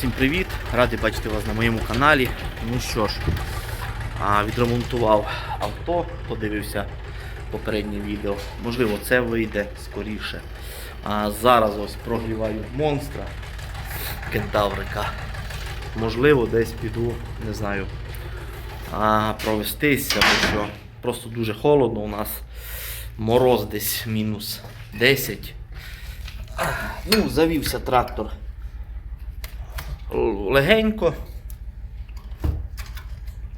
Всім привіт! Радий бачити вас на моєму каналі. Ну що ж, відремонтував авто, подивився попереднє відео. Можливо, це вийде скоріше. А зараз ось прогріваю монстра кентаврика. Можливо, десь піду, не знаю, а, провестися, бо що просто дуже холодно у нас. Мороз десь мінус 10. Ну, завівся трактор легенько,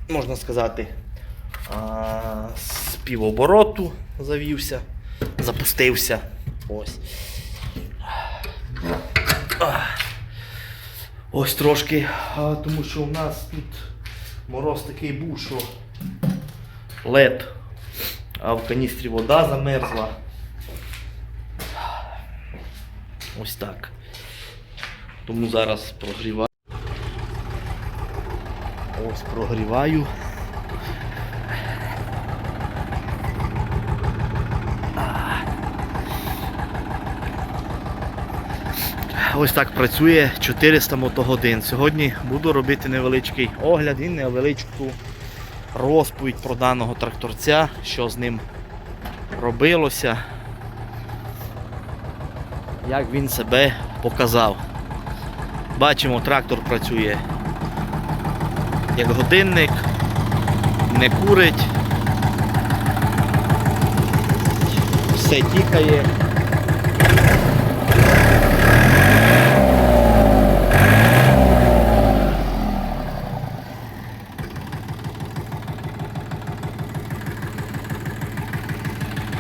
можна сказати, з півобороту завівся, запустився. Ось. Ось трошки, тому що у нас тут мороз такий був, що лед, а в каністрі вода замерзла. Ось так. Тому зараз прогріваю. Ось прогріваю. Ось так працює 400 мотогодин. Сьогодні буду робити невеличкий огляд і невеличку розповідь про даного тракторця, що з ним робилося, як він себе показав. Бачимо, трактор працює як годинник, не курить, все тікає.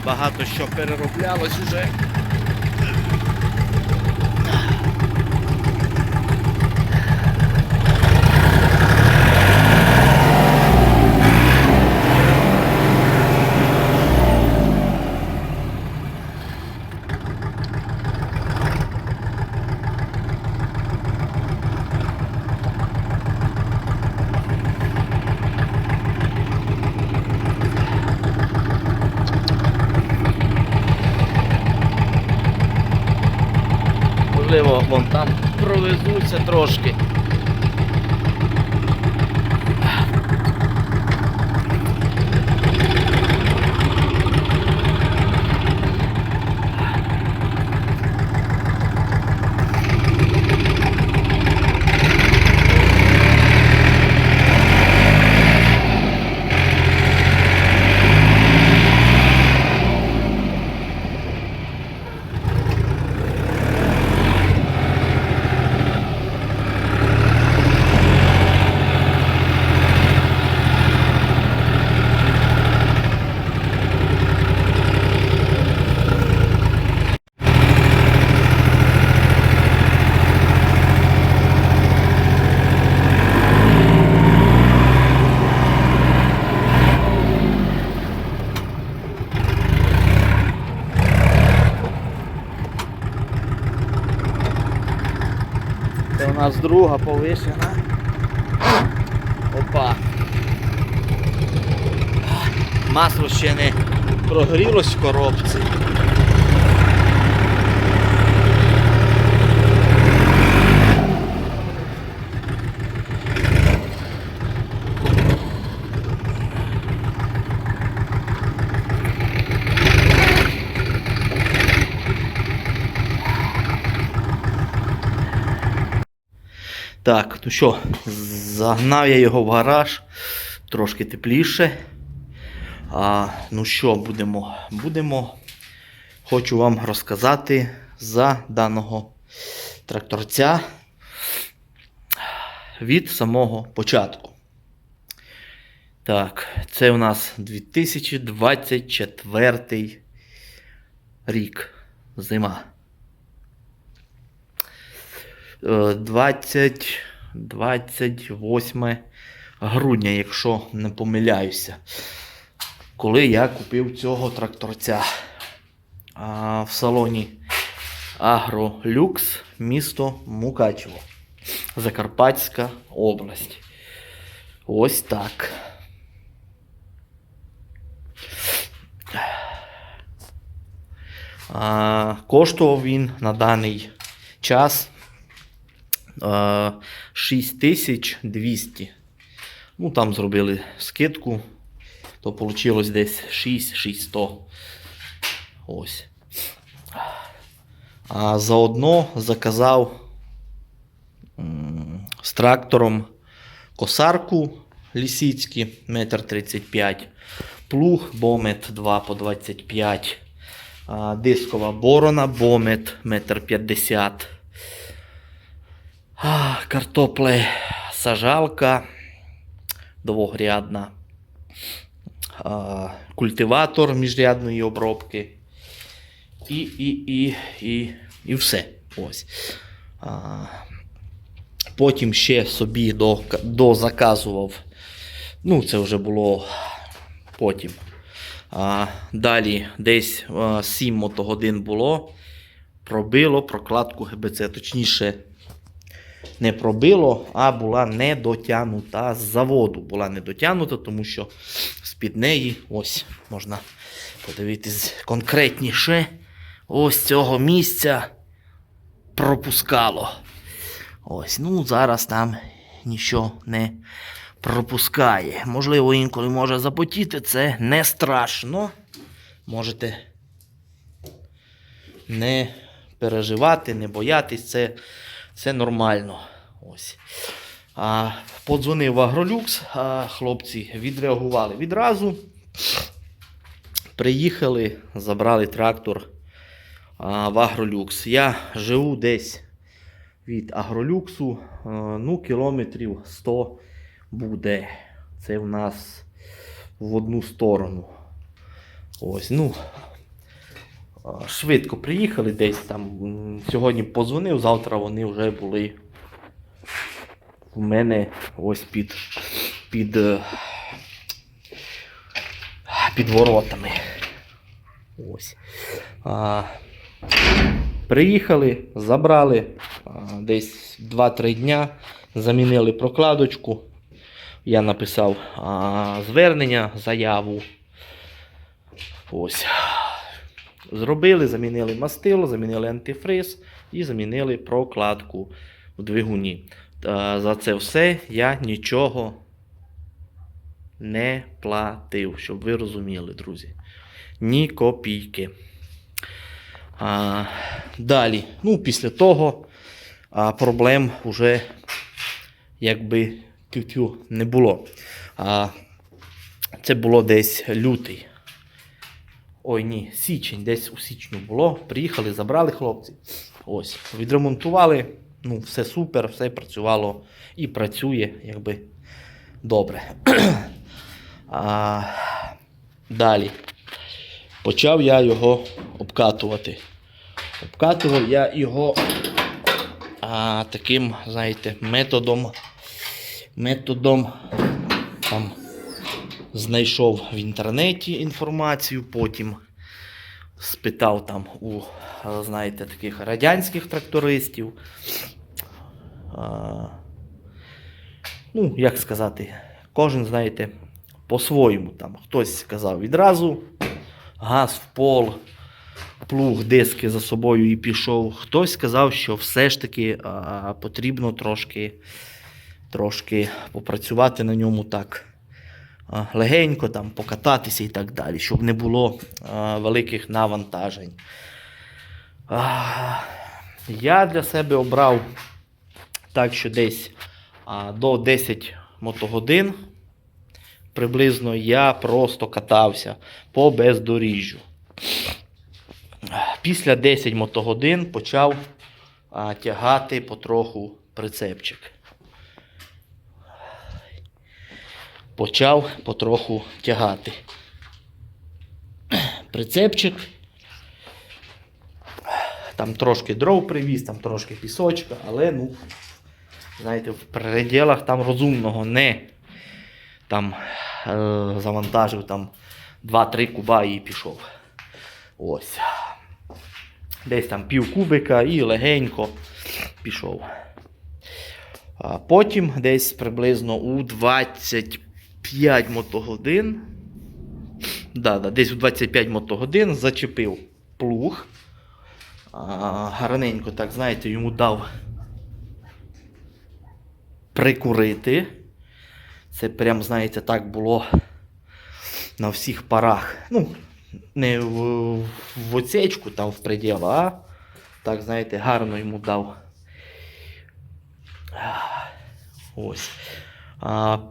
Багато що перероблялось уже. Можливо, вон там провезуться трошки. Нас друга повишена. Опа. Масло ще не прогрілось в коробці. Так, ну що, загнав я його в гараж, трошки тепліше. А, ну що, будемо, будемо. Хочу вам розказати за даного тракторця від самого початку. Так, це у нас 2024 рік. Зима. Е, 20, 28 грудня, якщо не помиляюся, коли я купив цього тракторця а, в салоні Агролюкс, місто Мукачево, Закарпатська область. Ось так. Коштував він на даний час 6200. Ну, там зробили скидку, то вийшло десь 6600. Ось. А заодно заказав з трактором косарку лісіцькі, метр 35, плуг бомет 2 по 25, а, дискова борона бомет метр 50, а, картопле сажалка двогрядна, а, культиватор міжрядної обробки. І, і, і, і, і все. Ось. Потім ще собі до, дозаказував. Ну, це вже було потім. А, далі десь а, 7 мотогодин було. Пробило прокладку ГБЦ. Точніше, не пробило, а була не дотягнута з заводу. Була не дотягнута, тому що з-під неї ось можна подивитись конкретніше. Ось цього місця пропускало. Ось, ну зараз там нічого не пропускає. Можливо, інколи може запотіти, це не страшно. Можете не переживати, не боятись, це, це нормально. Ось. А, подзвонив Агролюкс, а хлопці відреагували відразу. Приїхали, забрали трактор а, в Агролюкс. Я живу десь від Агролюксу, а, ну, кілометрів 100 буде. Це в нас в одну сторону. Ось, ну. Швидко приїхали десь там. Сьогодні позвонив, завтра вони вже були у мене ось під, під, е, під воротами. Ось. А, приїхали, забрали а, десь 2-3 дня, замінили прокладочку. Я написав а, звернення, заяву. Ось. Зробили, замінили мастило, замінили антифриз і замінили прокладку в двигуні. За це все я нічого не платив, щоб ви розуміли, друзі. Ні копійки. А, далі, ну, після того а, проблем вже якби тю-тю не було. А, це було десь лютий. Ой, ні, січень, десь у січню було. Приїхали, забрали хлопці. Ось, відремонтували. Ну, все супер, все працювало і працює, якби добре. а, далі. Почав я його обкатувати. Обкатував я його а, таким, знаєте, методом. Методом там знайшов в інтернеті інформацію, потім спитав там у, е, знаєте, таких радянських трактористів. А, ну, як сказати, кожен, знаєте, по-своєму. Там хтось сказав відразу, газ в пол, плуг, диски за собою і пішов. Хтось сказав, що все ж таки а, потрібно трошки, трошки попрацювати на ньому так. Легенько там покататися і так далі, щоб не було великих навантажень. Я для себе обрав так, що десь до 10 мотогодин приблизно я просто катався по бездоріжжю. Після 10 мотогодин почав тягати потроху прицепчик. Почав потроху тягати. Прицепчик. Там трошки дров привіз, там трошки пісочка, але ну, знаєте, в пределах там розумного не там е, завантажив там 2-3 куба і пішов. Ось. Десь там пів кубика і легенько пішов. А потім десь приблизно у 25 мотогодин. Да, да, десь у 25 мотогодин зачепив плуг. А, гарненько, так, знаєте, йому дав прикурити. Це прям, знаєте, так було на всіх парах. Ну, не в, в оцечку там в приділ, а так, знаєте, гарно йому дав. Ось.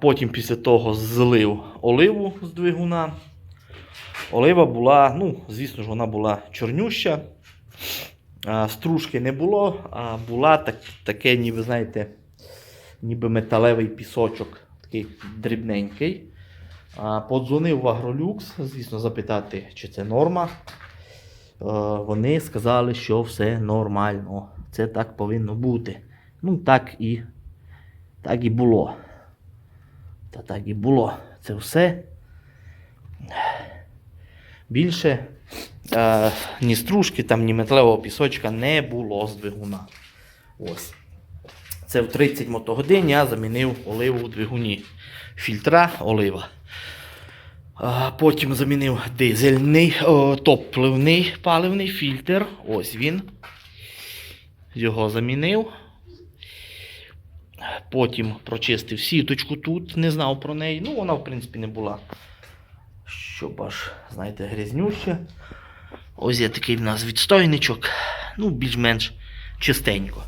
Потім після того злив оливу з двигуна. Олива була, ну, звісно ж, вона була чорнюща. Стружки не було, а була так, таке, ніби, знаєте, ніби металевий пісочок, такий дрібненький. Подзвонив в Агролюкс, звісно, запитати, чи це норма. Е, вони сказали, що все нормально. Це так повинно бути. Ну, так і, так і було. Та так і було. Це все. Більше е, ні стружки, там, ні металевого пісочка не було з двигуна. Ось. Це в 30 мотогодин я замінив оливу в двигуні. Фільтра олива. Потім замінив дизельний, о, топливний паливний фільтр. Ось він. Його замінив. Потім прочистив сіточку тут, не знав про неї. Ну, вона, в принципі, не була. Щоб аж, знаєте, грязнюща. Ось є такий в нас відстойничок. Ну, більш-менш чистенько.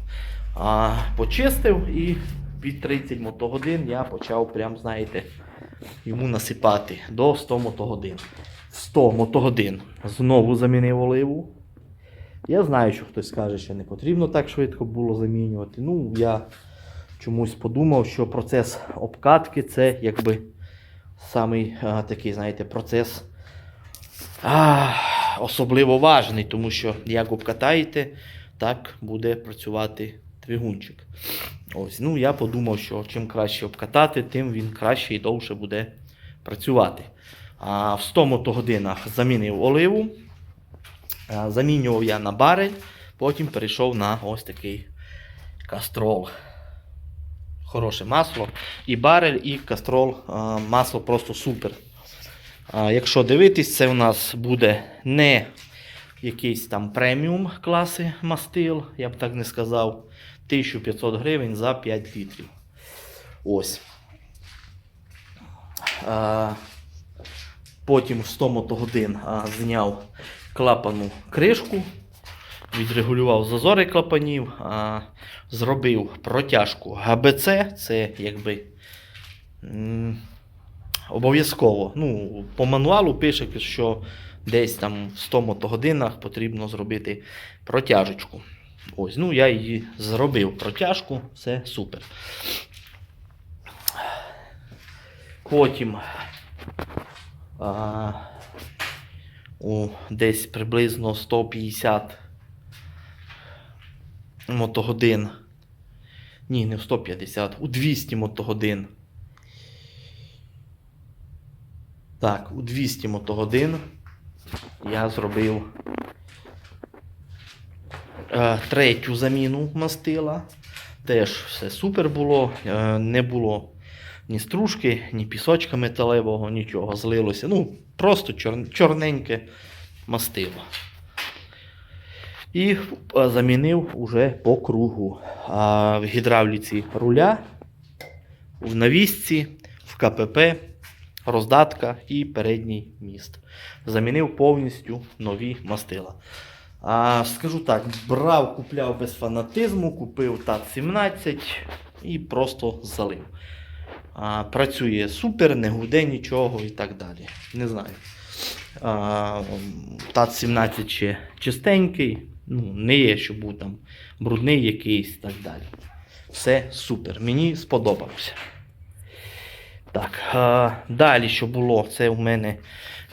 А, почистив і під 30 мотогодин я почав, прям, знаєте, йому насипати до 100 мотогодин. 100 мотогодин знову замінив оливу. Я знаю, що хтось скаже, що не потрібно так швидко було замінювати. Ну, я чомусь подумав, що процес обкатки це якби самий а, такий, знаєте, процес а, особливо важний, тому що як обкатаєте, так буде працювати двигунчик. Ось, ну я подумав, що чим краще обкатати, тим він краще і довше буде працювати. А в 100 мотогодинах замінив оливу. Замінював я на барель, потім перейшов на ось такий кастрол. Хороше масло. І барель, і кастрол. Масло просто супер. Якщо дивитись, це у нас буде не якийсь там преміум класи мастил, я б так не сказав. 1500 гривень за 5 літрів. Ось. Потім в 100 мотогодин а, зняв клапану кришку, відрегулював зазори клапанів, а, зробив протяжку ГБЦ, це якби обов'язково. Ну, по мануалу пише, що десь там в 100 мотогодинах потрібно зробити протяжечку. Ось, ну я її зробив протяжку, все супер. Потім а, у десь приблизно 150 мотогодин. Ні, не в 150, у 200 мотогодин. Так, у 200 мотогодин я зробив е, третю заміну мастила. Теж все супер було. Е, не було ні стружки, ні пісочка металевого, нічого. Злилося. Ну, просто чор, чорненьке мастило. І е, замінив уже по кругу. А в гідравліці руля, в навісці, в КПП, роздатка і передній міст. Замінив повністю нові мастила. А, скажу так, брав, купляв без фанатизму, купив ТАТ-17 і просто залив. А, працює супер, не гуде нічого і так далі. Не знаю. ТАТ-17 ще чистенький, ну, не є, що був там брудний якийсь і так далі. Все супер. Мені сподобався. Так, а, далі, що було, це у мене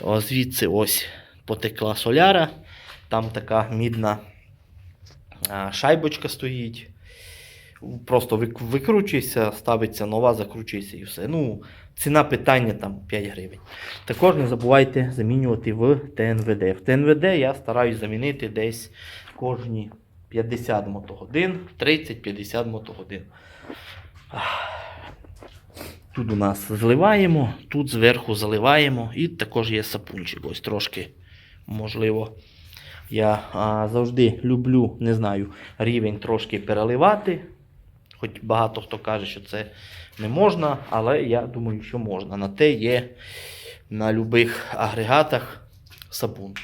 о, звідси ось потекла соляра. Там така мідна а, шайбочка стоїть. Просто вик- викручується, ставиться нова, закручується і все. Ну, ціна питання там 5 гривень. Також не забувайте замінювати в ТНВД. В ТНВД я стараюсь замінити десь кожні 50 мотогодин, 30-50 мотогодин. Тут у нас зливаємо, тут зверху заливаємо, і також є сапунчик. Ось трошки, можливо, я а, завжди люблю, не знаю, рівень трошки переливати. Хоч багато хто каже, що це не можна, але я думаю, що можна. На те є на будь-яких агрегатах сапун.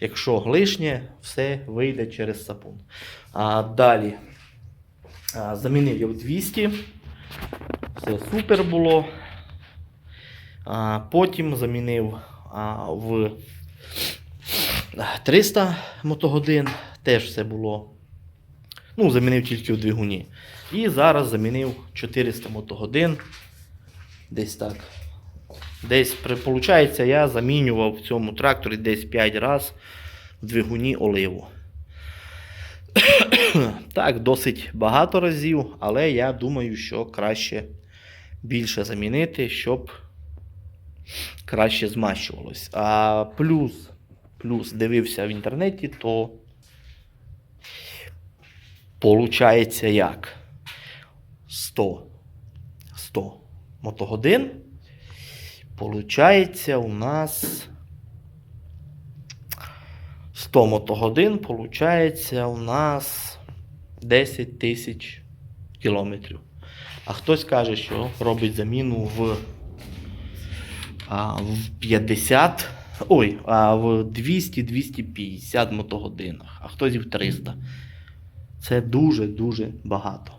Якщо лишнє, все вийде через сапун. А далі а, замінив я в 200. Все супер було. А, потім замінив а, в 300 мотогодин. Теж все було. Ну, замінив тільки в двигуні. І зараз замінив 400 мотогодин. Десь так. Десь, получається, я замінював в цьому тракторі десь 5 разів в двигуні оливу. так, досить багато разів, але я думаю, що краще більше замінити, щоб краще змащувалось. А плюс, плюс дивився в інтернеті, то получається як? 100. 100 мотогодин. Получається у нас 100 мотогодин, получається у нас 10 тисяч кілометрів. А хтось каже, що робить заміну в, в 50, ой, а в 200-250 мотогодинах, а хтось і в 300. Це дуже-дуже багато.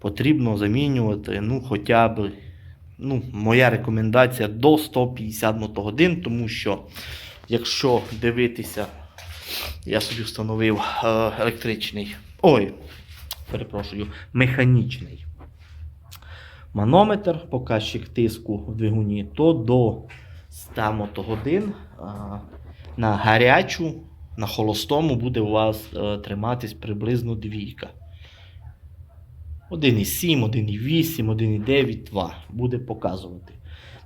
Потрібно замінювати, ну, хоча б, ну, моя рекомендація до 150 мотогодин, тому що якщо дивитися, я собі встановив е, електричний, ой, перепрошую, механічний манометр, показчик тиску в двигуні, то до 100 мотогодин а, на гарячу, на холостому буде у вас е, триматись приблизно двійка. 1,7, 1,8, 1,9, 2 буде показувати.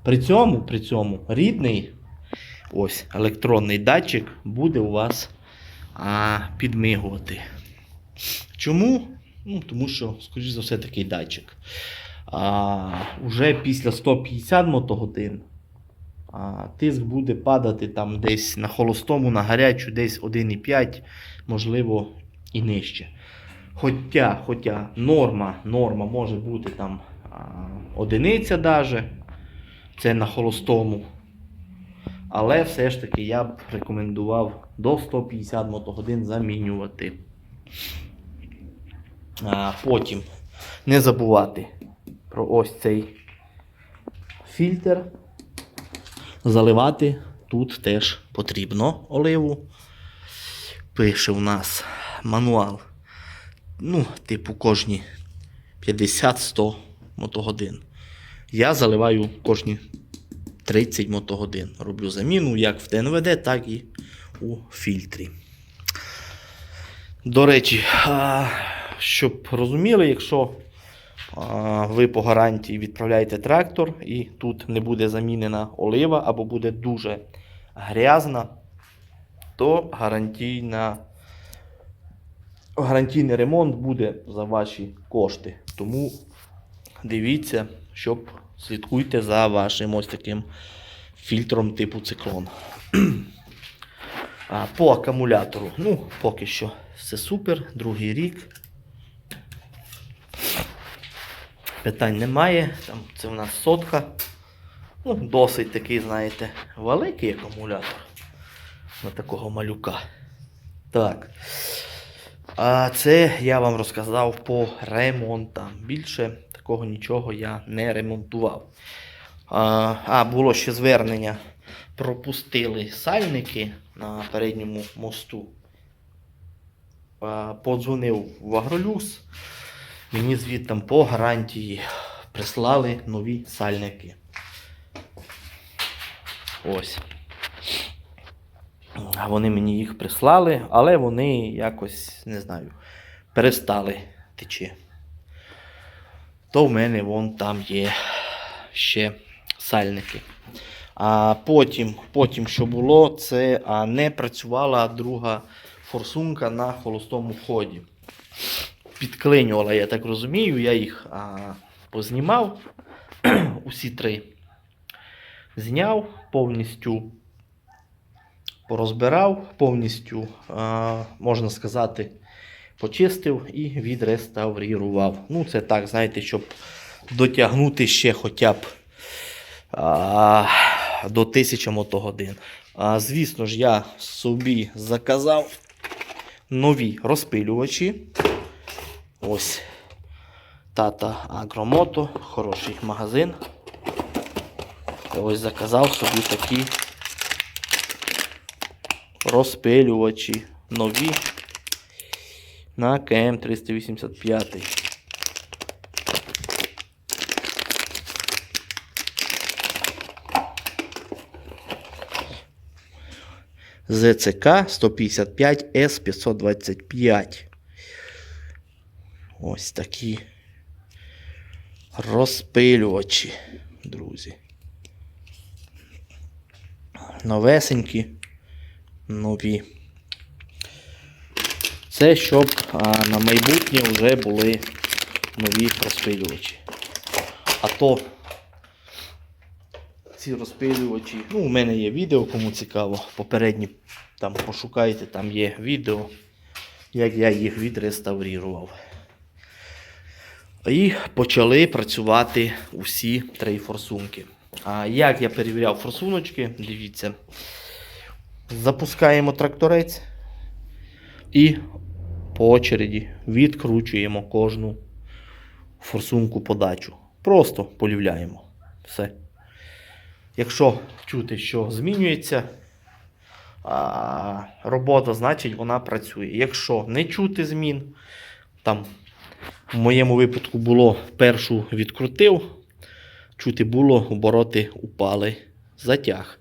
При цьому, при цьому рідний ось електронний датчик буде у вас а, підмигувати. Чому? Ну, тому що, скоріш за все, такий датчик. А, уже після 150 мотогодин а, тиск буде падати там десь на холостому, на гарячу, десь 1,5, можливо, і нижче. Хоча, хоча норма, норма може бути там одиниця даже, це на холостому. Але все ж таки я б рекомендував до 150 мотогодин замінювати. А, потім не забувати про ось цей фільтр. Заливати тут теж потрібно оливу. Пише у нас мануал. Ну, типу, кожні 50-100 мотогодин. Я заливаю кожні 30 мотогодин. Роблю заміну як в ТНВД, так і у фільтрі. До речі, щоб розуміли, якщо ви по гарантії відправляєте трактор і тут не буде замінена олива або буде дуже грязна, то гарантійна, гарантійний ремонт буде за ваші кошти. Тому дивіться, щоб слідкуйте за вашим ось таким фільтром типу циклон. А, по акумулятору, ну, поки що все супер, другий рік. Питань немає. Там це в нас сотка. Ну, досить такий, знаєте, великий акумулятор на такого малюка. Так. А це я вам розказав по ремонтам. Більше такого нічого я не ремонтував. А, було ще звернення. Пропустили сальники на передньому мосту. Подзвонив в Агролюкс. Мені звідти по гарантії прислали нові сальники. Ось. А Вони мені їх прислали, але вони якось, не знаю, перестали течі. То в мене вон там є ще сальники. А потім, потім що було, це а, не працювала друга форсунка на холостому ході. Підклинювала, я так розумію, я їх а, познімав усі три. Зняв, повністю порозбирав, повністю, можна сказати, почистив і відреставрував. Ну, це так, знаєте, щоб дотягнути ще хоча б а, до 1000 мотогодин. А, звісно ж, я собі заказав нові розпилювачі. Ось Тата Агромото, хороший магазин. Ось заказав собі такі розпилювачі нові на КМ 385. ЗЦК 155 С 525. Ось такі розпилювачі, друзі. Новесенькі, нові. Це щоб а, на майбутнє вже були нові розпилювачі. А то ці розпилювачі. Ну, у мене є відео, кому цікаво. Попередні там пошукайте, там є відео, як я їх відреставрував. І почали працювати усі три форсунки. А як я перевіряв форсуночки, дивіться. Запускаємо тракторець і по очереді відкручуємо кожну форсунку подачу. Просто полівляємо. Все. Якщо чути, що змінюється а, робота, значить вона працює. Якщо не чути змін, там в моєму випадку було першу відкрутив, чути було, обороти упали, затяг.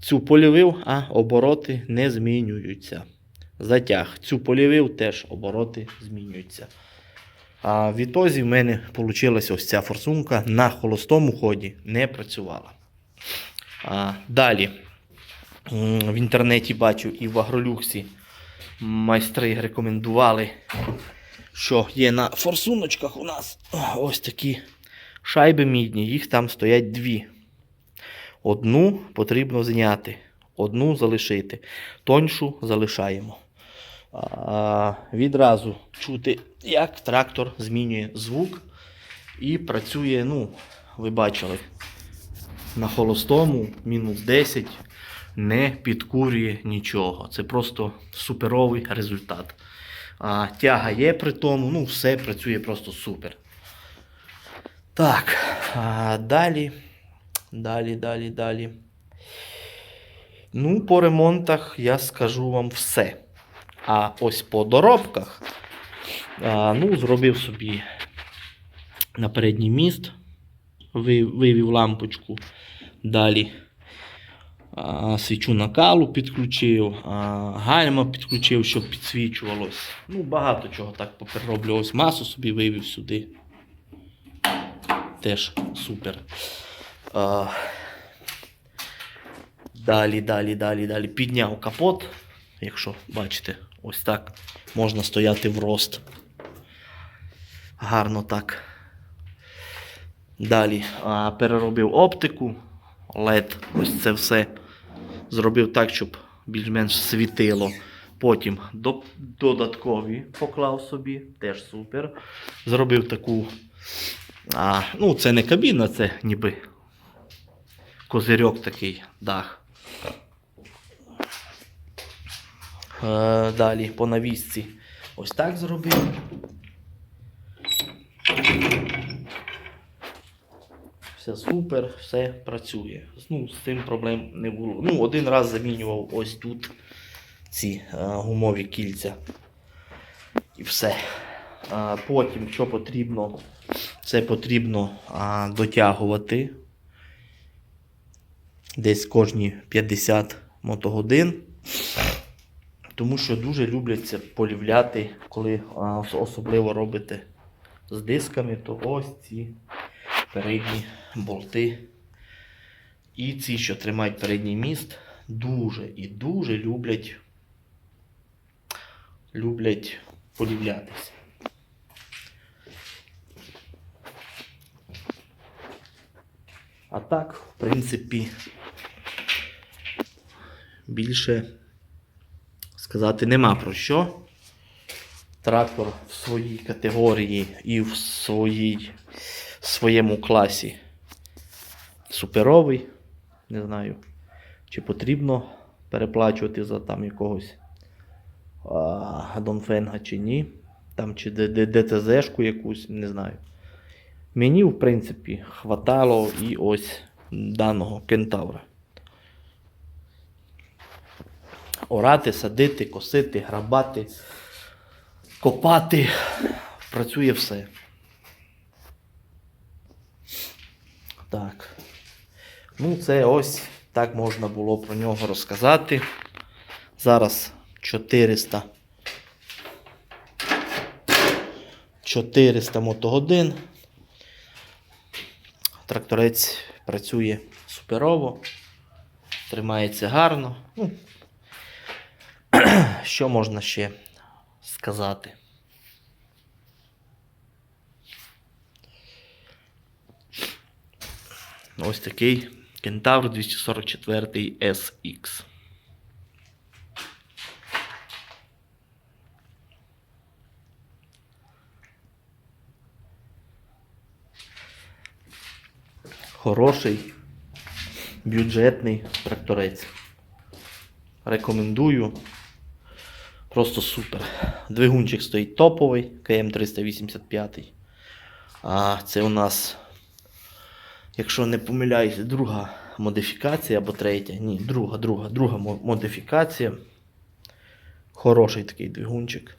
Цю полівив, а обороти не змінюються. Затяг. Цю полівив, теж обороти змінюються. А в ітозі в мене вийшла ось ця форсунка на холостому ході не працювала. А, далі в інтернеті бачу і в Агролюксі майстри рекомендували, що є на форсуночках у нас ось такі шайби мідні, їх там стоять дві. Одну потрібно зняти, одну залишити, тоньшу залишаємо. А, відразу чути, як трактор змінює звук і працює, ну, ви бачили, на холостому мінус 10 не підкурює нічого. Це просто суперовий результат. А, тяга є при тому, ну, все працює просто супер. Так, а, далі. Далі, далі, далі. Ну, по ремонтах я скажу вам все. А ось по доробках, а, ну, зробив собі на передній міст, ви- вивів лампочку. Далі свічу накалу підключив, гальма підключив, щоб підсвічувалось. Ну, багато чого так поперероблю. Ось масу собі вивів сюди. Теж супер. А, далі, далі, далі, далі. Підняв капот. Якщо бачите, ось так можна стояти в рост. Гарно так. Далі а, переробив оптику, LED, ось це все. Зробив так, щоб більш-менш світило. Потім до, додаткові поклав собі, теж супер. Зробив таку. А, ну, це не кабіна, це ніби козирьок такий дах. Е, далі по навісці ось так зробив. Все супер, все працює. Ну, з цим проблем не було. Ну, один раз замінював ось тут ці е, гумові кільця. І все. А, потім, що потрібно, це потрібно а, дотягувати десь кожні 50 мотогодин. Тому що дуже люблять це полівляти, коли особливо робите з дисками, то ось ці передні болти. І ці, що тримають передній міст, дуже і дуже люблять, люблять полівлятися. А так, в принципі, більше сказати нема про що. трактор в своїй категорії і в своїй, своєму класі суперовий. Не знаю, чи потрібно переплачувати за там якогось а, Донфенга чи ні. Там чи ДТЗ-шку якусь, не знаю. Мені, в принципі, хватало і ось даного кентавра. Орати, садити, косити, грабати, копати. Працює все. Так. Ну, це ось так можна було про нього розказати. Зараз 400. 400 мотогодин. Тракторець працює суперово, тримається гарно. Ну, що можна ще сказати? Ось такий кентавр 244 SX. Хороший бюджетний тракторець. Рекомендую. Просто супер. Двигунчик стоїть топовий, КМ385. А це у нас, якщо не помиляюсь, друга модифікація або третя. Ні, друга, друга, друга модифікація. Хороший такий двигунчик.